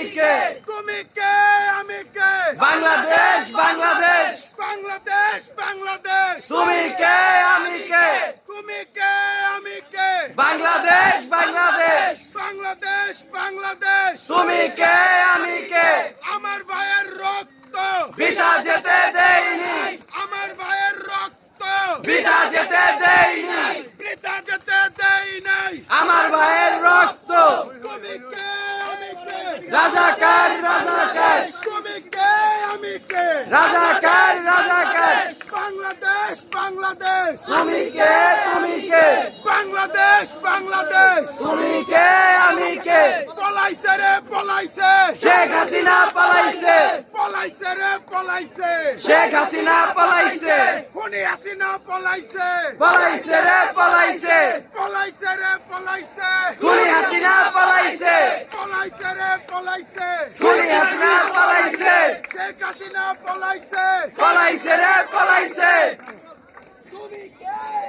আমি কে তুমি কে আমি কে বাংলাদেশ বাংলাদেশ। বাংলাদেশ বাংলাদেশ। তুমি কে আমি কে তুমি কে আমি কে বাংলাদেশ বাংলাদেশ। বাংলাদেশ বাংলাদেশ। তুমি কে আমি কে আমার ভাইয়ের রক্ত। বিটা যেতে দেইনি। আমার ভাইয়ের রক্ত। বিটা যেতে দেইনি বৃথা যেতে দেই নাই আমার ভাইয়ের রক্ত তুমি কে আমি কে রাজাকার রাজাকার। তুমি কে আমি কে রাজাকার রাজাকার। বাংলাদেশ বাংলাদেশ। তুমি কে তুমি কে বাংলাদেশ বাংলাদেশ। তুমি কে আমি কে পলাইছে রে পলাইছে। শেখ হাসিনা পালাইছে। পলাইছে রে পলাইছে। শেখ হাসিনা পালাইছে। খুনি হাসিনা পলাইছে। পালাইছে রে পালাইছে। পলাইছে রে পলাইছে। খুনি হাসিনা পালাইছে। খুনি হাসিনা পালাইছে। শেখ হাসিনা পালাইছে। পালাইছে রে পালাইছে। তুমি কে?